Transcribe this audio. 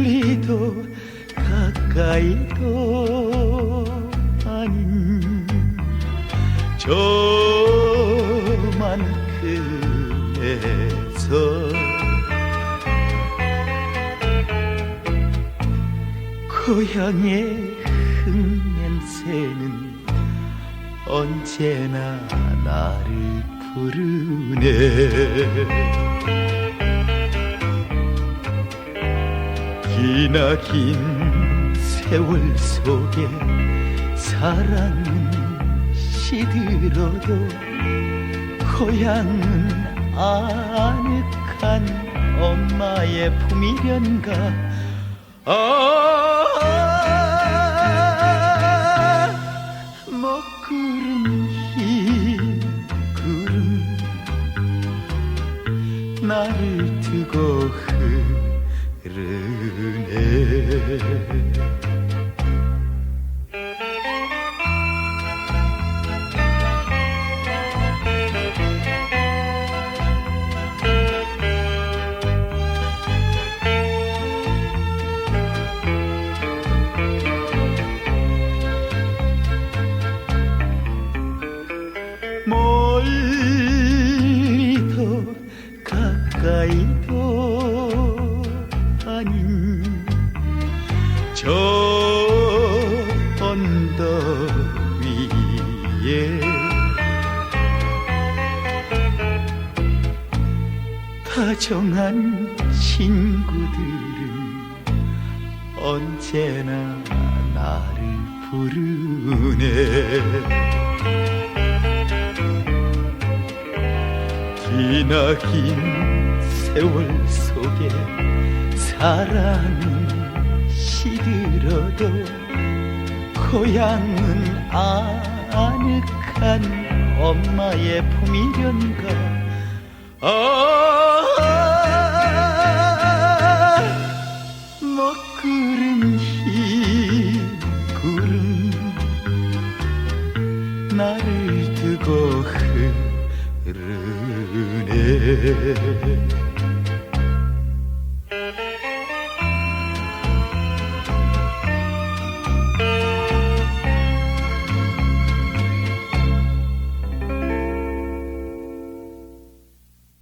멀리도 가까이도 아닌 저만큼에서 고향의 흙냄새는 언제나 나를 부르네 기나긴 세월 속에 사랑은 시들어도 고향은 아늑한 엄마의 품이련가. 아 먹구름 흰 구름 나를 두고 흐르네 멀리도 가까이도 아닌 저 언덕 위에 다정한 친구들은 언제나 나를 부르네. 기나긴 세월 속에 사랑은 시들어도 고향은 아늑한 엄마의 품이련가 아 먹구름 흰 구름 나를 두고 흐르네